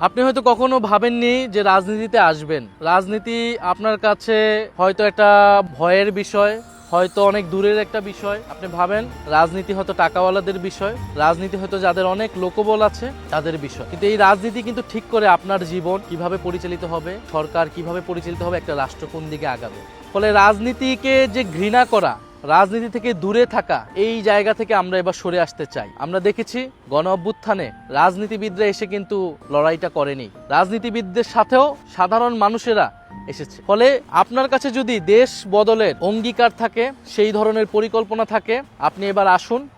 আপনি হয়তো কখনো ভাবেননি যে রাজনীতিতে আসবেন। রাজনীতি আপনার কাছে হয়তো একটা ভয়ের বিষয়, হয়তো অনেক দূরের একটা বিষয়। আপনি ভাবেন রাজনীতি হয়তো টাকাওয়ালাদের বিষয়, রাজনীতি হয়তো যাদের অনেক লোকবল আছে, তাদের বিষয়। কিন্তু এই রাজনীতি কিন্তু ঠিক করে আপনার জীবন কীভাবে পরিচালিত হবে, সরকার কীভাবে পরিচালিত হবে, একটা রাষ্ট্র কোন দিকে আগাবে? ফলে রাজনীতিকে যে ঘৃণা করা রাজনীতি থেকে দূরে থাকা এই জায়গা থেকে আমরা এবার সরে আসতে চাই। আমরা দেখেছি গণ অভ্যুত্থানে রাজনীতিবিদরা এসে কিন্তু লড়াইটা করেনি। রাজনীতিবিদদের সাথেও সাধারণ মানুষেরা এসেছে। ফলে আপনার কাছে যদি দেশ বদলের অঙ্গীকার থাকে, সেই ধরনের পরিকল্পনা থাকে, আপনি এবার আসুন,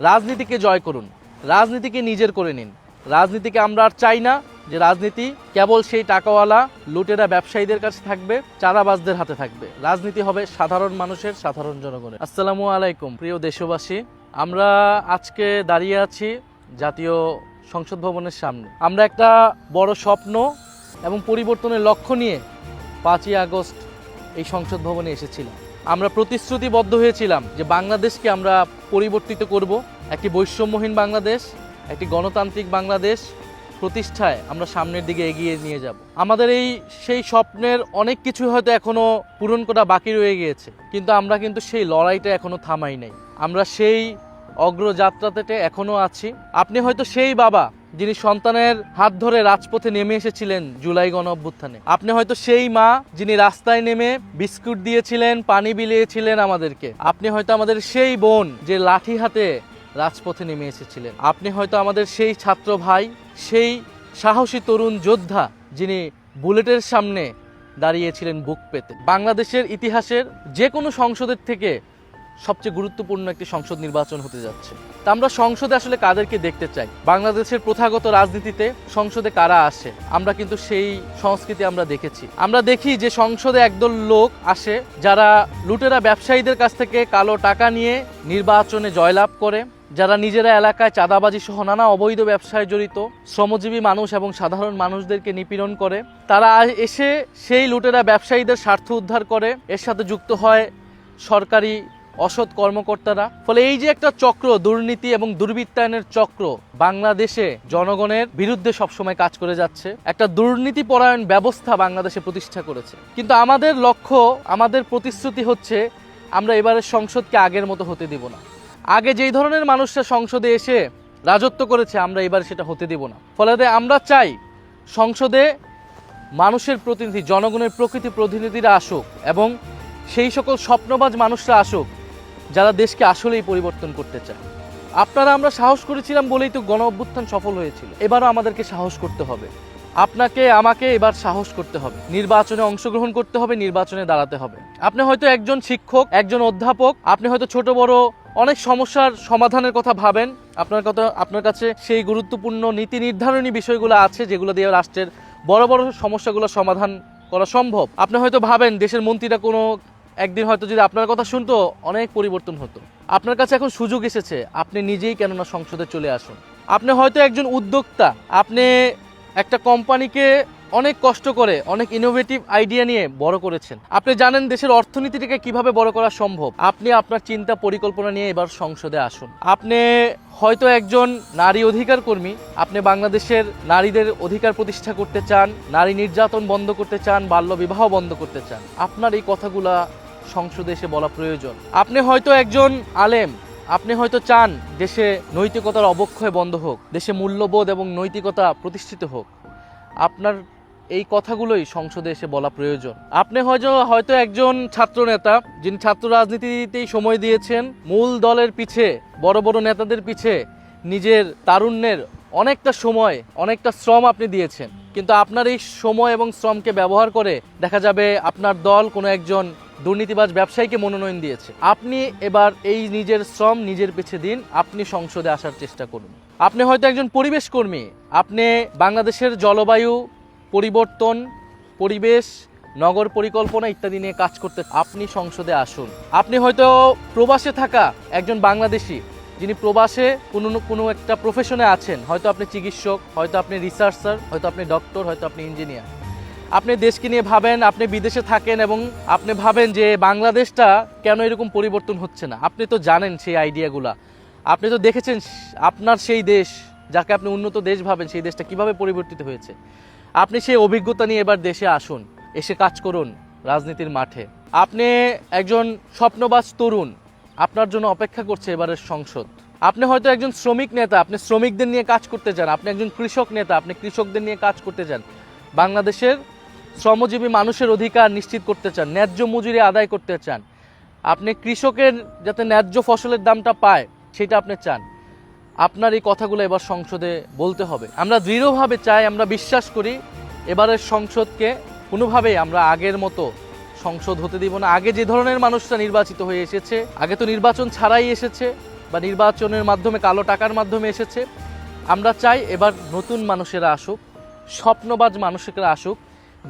রাজনীতিকে জয় করুন। রাজনীতিকে নিজের করে নিন। রাজনীতিকে আমরা আর চাই না যে রাজনীতি কেবল সেই টাকাওয়ালা, লুটেরা ব্যবসায়ীদের কাছে থাকবে, চাঁদাবাজদের হাতে থাকবে। রাজনীতি হবে সাধারণ মানুষের, সাধারণ জনগণের। আসসালামু আলাইকুম, প্রিয় দেশবাসী। আমরা আজকে দাঁড়িয়ে আছি জাতীয় সংসদ ভবনের সামনে। আমরা একটা বড় স্বপ্ন এবং পরিবর্তনের লক্ষ্য নিয়ে পাঁচই আগস্ট এই সংসদ ভবনে এসেছিলাম। আমরা প্রতিশ্রুতিবদ্ধ হয়েছিলাম যে বাংলাদেশকে আমরা পরিবর্তিত করব, একটি বৈষম্যহীন বাংলাদেশ। একটি গণতান্ত্রিক বাংলাদেশ প্রতিষ্ঠায় আমরা সামনের দিকে এগিয়ে নিয়ে যাব। আমাদের এই, সেই স্বপ্নের অনেক কিছু হয়তো এখনও পূরণ করা বাকি রয়ে গিয়েছে, কিন্তু আমরা কিন্তু সেই লড়াইটা এখনও থামাই নাই। আমরা সেই অগ্রযাত্রাতে এখনও আছি। আপনি হয়তো সেই বাবা যিনি সন্তানের হাত ধরে রাজপথে নেমে এসেছিলেন জুলাই গণ অভ্যুত্থানে আপনি হয়তো সেই মা যিনি রাস্তায় নেমে বিস্কুট দিয়েছিলেন, পানি বিলিয়েছিলেন আমাদেরকে। আপনি হয়তো আমাদের সেই বোন যে লাঠি হাতে রাজপথে নেমে এসেছিলেন। আপনি হয়তো আমাদের সেই ছাত্র ভাই, সেই সাহসী তরুণ যোদ্ধা যিনি বুলেটের সামনে দাঁড়িয়েছিলেন বুক পেতে। বাংলাদেশের ইতিহাসের যে কোনো সংসদের থেকে সবচেয়ে গুরুত্বপূর্ণ একটি সংসদ নির্বাচন হতে যাচ্ছে। তা আমরা সংসদে আসলে কাদেরকে দেখতে চাই? বাংলাদেশের প্রথাগত রাজনীতিতে সংসদে কারা আসে? আমরা কিন্তু সেই সংস্কৃতি আমরা দেখেছি। আমরা দেখি যে সংসদে একদল লোক আসে যারা লুটেরা ব্যবসায়ীদের কাছ থেকে কালো টাকা নিয়ে নির্বাচনে জয়লাভ করে। যারা নিজেরা এলাকায় চাঁদাবাজি সহ নানা অবৈধ ব্যবসায় জড়িত, শ্রমজীবী মানুষ এবং সাধারণ মানুষদেরকে নিপীড়ন করে, তারা এসে সেই লুটেরা ব্যবসায়ীদের স্বার্থ উদ্ধার করে, এর সাথে যুক্ত হয় সরকারি অসৎ কর্মকর্তারা। ফলে এই যে একটা চক্র, দুর্নীতি এবং দুর্বৃত্তায়নের চক্র বাংলাদেশে জনগণের বিরুদ্ধে সবসময় কাজ করে যাচ্ছে, একটা দুর্নীতি পরায়ণ ব্যবস্থা বাংলাদেশে প্রতিষ্ঠা করেছে। কিন্তু আমাদের লক্ষ্য, আমাদের প্রতিশ্রুতি হচ্ছে আমরা এবারের সংসদকে আগের মতো হতে দিব না। আগে যেই ধরনের মানুষরা সংসদে এসে রাজত্ব করেছে, আমরা এবার সেটা হতে দিব না। ফলে আমরা চাই সংসদে মানুষের প্রতিনিধি, জনগণের প্রকৃতি প্রতিনিধিরা আসুক এবং সেই সকল স্বপ্নবাজ মানুষরা আসুক, যারা দেশকে আসলেই পরিবর্তন করতে চায়। আপনারা আমরা সাহস করেছিলাম বলেই তো গণ অভ্যুত্থান সফল হয়েছিল। এবারও আমাদেরকে সাহস করতে হবে। আপনাকে, আমাকে এবার সাহস করতে হবে। নির্বাচনে অংশগ্রহণ করতে হবে, নির্বাচনে দাঁড়াতে হবে। আপনি হয়তো একজন শিক্ষক, একজন অধ্যাপক, আপনি হয়তো ছোট, বড়, অনেক সমস্যার সমাধানের কথা ভাবেন। আপনার কথা, আপনার কাছে সেই গুরুত্বপূর্ণ নীতি নির্ধারণী বিষয়গুলো আছে, যেগুলো দিয়ে রাষ্ট্রের বড় বড় সমস্যাগুলো সমাধান করা সম্ভব। আপনি হয়তো ভাবেন, দেশের মন্ত্রীরা কোনো, একদিন হয়তো যদি আপনার কথা শুনতো, অনেক পরিবর্তন হতো। আপনার কাছে এখন সুযোগ এসেছে, আপনি নিজেই কেননা সংসদে চলে আসুন। আপনি হয়তো একজন উদ্যোক্তা, আপনি একটা কোম্পানিকে অনেক কষ্ট করে, অনেক ইনোভেটিভ আইডিয়া নিয়ে বড় করেছেন। আপনি জানেন দেশের অর্থনীতিটাকে কীভাবে বড় করা সম্ভব? আপনি আপনার চিন্তা পরিকল্পনা নিয়ে এবার সংসদে আসুন। আপনি হয়তো একজন নারী অধিকার কর্মী, আপনি বাংলাদেশের নারীদের অধিকার প্রতিষ্ঠা করতে চান, নারী নির্যাতন বন্ধ করতে চান, বাল্য বিবাহ বন্ধ করতে চান। আপনার এই কথাগুলা সংসদে এসে বলা প্রয়োজন। আপনি হয়তো একজন আলেম আপনি হয়তো চান দেশে নৈতিকতার অবক্ষয় বন্ধ হোক, দেশে মূল্যবোধ এবং নৈতিকতা প্রতিষ্ঠিত হোক। আপনার এই কথাগুলোই সংসদে এসে বলা প্রয়োজন। আপনি হয়তো হয়তো একজন ছাত্র নেতা যিনি ছাত্র রাজনীতিতেই সময় দিয়েছেন, মূল দলের পিছে, বড় বড় নেতাদের পিছে নিজের তারুণ্যের অনেকটা সময়, অনেকটা শ্রম আপনি দিয়েছেন। কিন্তু আপনার এই সময় এবং শ্রমকে ব্যবহার করে দেখা যাবে আপনার দল কোনো একজন দুর্নীতিবাজ ব্যবসায়ীকে মনোনয়ন দিয়েছে। আপনি এবার এই নিজের শ্রম নিজের পিছে দিন, আপনি সংসদে আসার চেষ্টা করুন। আপনি হয়তো একজন পরিবেশ কর্মী, আপনি বাংলাদেশের জলবায়ু পরিবর্তন, পরিবেশ, নগর পরিকল্পনা ইত্যাদি নিয়ে কাজ করতে আপনি সংসদে আসুন। আপনি হয়তো প্রবাসে থাকা একজন বাংলাদেশি, যিনি প্রবাসে কোনো কোনো একটা প্রফেশনে আছেন। হয়তো আপনি চিকিৎসক, হয়তো আপনি রিসার্চার হয়তো আপনি ডক্টর হয়তো আপনি ইঞ্জিনিয়ার আপনি দেশকে নিয়ে ভাবেন, আপনি বিদেশে থাকেন এবং আপনি ভাবেন যে বাংলাদেশটা কেন এরকম পরিবর্তন হচ্ছে না। আপনি তো জানেন সেই আইডিয়াগুলা। আপনি তো দেখেছেন আপনার সেই দেশ, যাকে আপনি উন্নত দেশ ভাবেন, সেই দেশটা কীভাবে পরিবর্তিত হয়েছে। আপনি সেই অভিজ্ঞতা নিয়ে এবার দেশে আসুন, এসে কাজ করুন রাজনীতির মাঠে। আপনি একজন স্বপ্নবাজ তরুণ, আপনার জন্য অপেক্ষা করছে এবারের সংসদ। আপনি হয়তো একজন শ্রমিক নেতা, আপনি শ্রমিকদের নিয়ে কাজ করতে চান, আপনি একজন কৃষক নেতা, আপনি কৃষকদের নিয়ে কাজ করতে চান। বাংলাদেশের শ্রমজীবী মানুষের অধিকার নিশ্চিত করতে চান, ন্যায্য মজুরি আদায় করতে চান। আপনি কৃষকের যাতে ন্যায্য ফসলের দামটা পায়, সেটা আপনি চান। আপনার এই কথাগুলো এবার সংসদে বলতে হবে। আমরা দৃঢ়ভাবে চাই, আমরা বিশ্বাস করি, এবারের সংসদকে কোনোভাবেই আমরা আগের মতো সংসদ হতে দিব না। আগে যে ধরনের মানুষরা নির্বাচিত হয়ে এসেছে, আগে তো নির্বাচন ছাড়াই এসেছে বা নির্বাচনের মাধ্যমে, কালো টাকার মাধ্যমে এসেছে। আমরা চাই এবার নতুন মানুষেরা আসুক, স্বপ্নবাজ মানুষেরা আসুক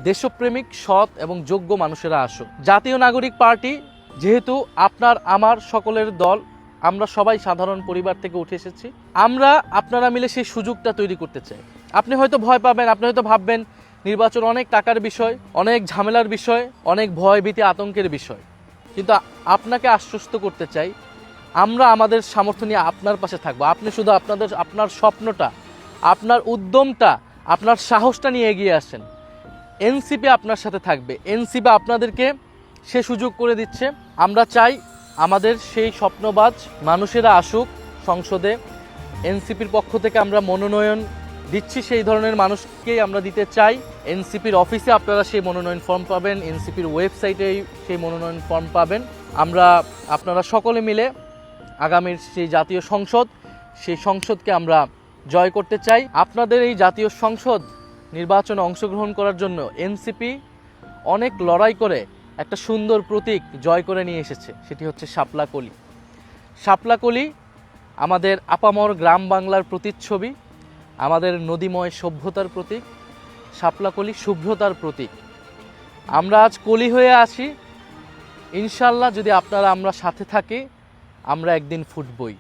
দেশপ্রেমিক, সৎ এবং যোগ্য মানুষেরা আসুক। জাতীয় নাগরিক পার্টি, যেহেতু আপনার, আমার সকলের দল, আমরা সবাই সাধারণ পরিবার থেকে উঠে এসেছি। আমরা, আপনারা মিলে সেই সুযোগটা তৈরি করতে চাই। আপনি হয়তো ভয় পাবেন, আপনি হয়তো ভাববেন, নির্বাচন অনেক টাকার বিষয়, অনেক ঝামেলার বিষয়, অনেক ভয় ভীতি আতঙ্কের বিষয়। কিন্তু আপনাকে আশ্বস্ত করতে চাই, আমরা আমাদের সামর্থ্য নিয়ে আপনার পাশে থাকব। আপনি শুধু আপনাদের, আপনার স্বপ্নটা, আপনার উদ্যমটা, আপনার সাহসটা নিয়ে এগিয়ে আসেন। এনসিপি আপনার সাথে থাকবে। এনসিপি আপনাদেরকে সে সুযোগ করে দিচ্ছে। আমরা চাই আমাদের সেই স্বপ্নবাজ মানুষেরা আসুক সংসদে। এনসিপির পক্ষ থেকে আমরা মনোনয়ন দিচ্ছি সেই ধরনের মানুষকেই আমরা দিতে চাই। এনসিপির অফিসে আপনারা সেই মনোনয়ন ফর্ম পাবেন, এনসিপির ওয়েবসাইটেই সেই মনোনয়ন ফর্ম পাবেন। আমরা আপনারা সকলে মিলে আগামীর সেই জাতীয় সংসদ, সেই সংসদকে আমরা জয় করতে চাই। আপনাদের এই জাতীয় সংসদ নির্বাচনে অংশগ্রহণ করার জন্য এনসিপি অনেক লড়াই করে একটা সুন্দর প্রতীক জয় করে নিয়ে এসেছে, সেটি হচ্ছে শাপলা কলি শাপলা কলি আমাদের আপামর গ্রাম বাংলার প্রতিচ্ছবি, আমাদের নদীময় সভ্যতার প্রতীক শাপলা কলি শুভ্রতার প্রতীক। আমরা আজ কলি হয়ে আছি। ইনশাল্লাহ যদি আপনারা, আমরা সাথে থাকি, আমরা একদিন ফুটবই।